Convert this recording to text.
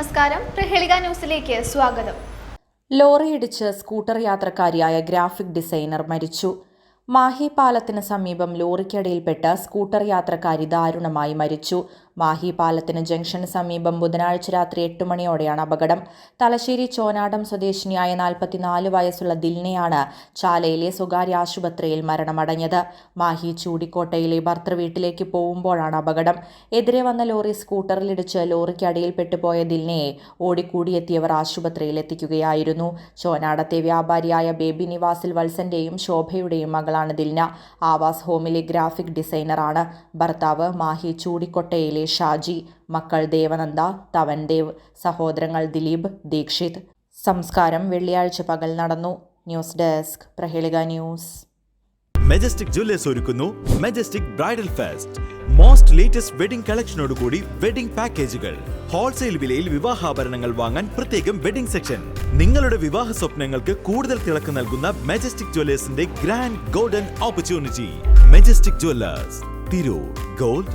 നമസ്കാരം. പ്രഹേളിക ന്യൂസിലേക്ക് സ്വാഗതം. ലോറിയിടിച്ച് സ്കൂട്ടർ യാത്രക്കാരിയായ ഗ്രാഫിക് ഡിസൈനർ മരിച്ചു. മാഹി പാലത്തിന് സമീപം ലോറിക്കടിയിൽപ്പെട്ട് സ്കൂട്ടർ യാത്രക്കാരി ദാരുണമായി മരിച്ചു. മാഹി പാലത്തിന് ജംഗ്ഷന് സമീപം ബുധനാഴ്ച രാത്രി എട്ട് മണിയോടെയാണ് അപകടം. തലശ്ശേരി ചോനാടം സ്വദേശിനിയായ നാൽപ്പത്തിനാല് വയസ്സുള്ള ദിൽനയാണ് ചാലയിലെ സ്വകാര്യ ആശുപത്രിയിൽ മരണമടഞ്ഞത്. മാഹി ചൂടിക്കോട്ടയിലെ ഭർത്തൃ വീട്ടിലേക്ക് പോകുമ്പോഴാണ് അപകടം. എതിരെ വന്ന ലോറി സ്കൂട്ടറിലിടിച്ച് ലോറിക്ക് പോയ ദിൽനയെ ഓടിക്കൂടിയെത്തിയവർ ആശുപത്രിയിൽ എത്തിക്കുകയായിരുന്നു. ചോനാടത്തെ വ്യാപാരിയായ ബേബി നിവാസിൽ വത്സന്റെയും ശോഭയുടെയും മകളാണ് ദിൽന ആവാസ് ഹോമിലെ ഗ്രാഫിക് ഡിസൈനറാണ്. ഭർത്താവ് മാഹി ചൂടിക്കൊട്ടയിലെ ഷാജി മക്കൾ ദേവനന്ദ തവൻദേവ് സഹോദരങ്ങൾ ദിലീപ് ദീക്ഷിത്. സംസ്കാരം വെള്ളിയാഴ്ച പകൽ നടന്നു. News desk Prahelika news. Majestic Jewellers ഒരുക്കുന്നു Majestic bridal fest most latest wedding കളക്ഷനോടുകൂടി wedding പാക്കേജുകൾ ഹോൾസെയിൽ വിലയിൽ വിവാഹാഭരണങ്ങൾ വാങ്ങാൻ പ്രത്യേകം വെഡിംഗ് സെക്ഷൻ നിങ്ങളുടെ വിവാഹ സ്വപ്നങ്ങൾക്ക് കൂടുതൽ തിളക്കം നൽകുന്ന Majestic ജുവല്ലേഴ്സിന്റെ grand golden opportunity Majestic Jewellers Tirur gold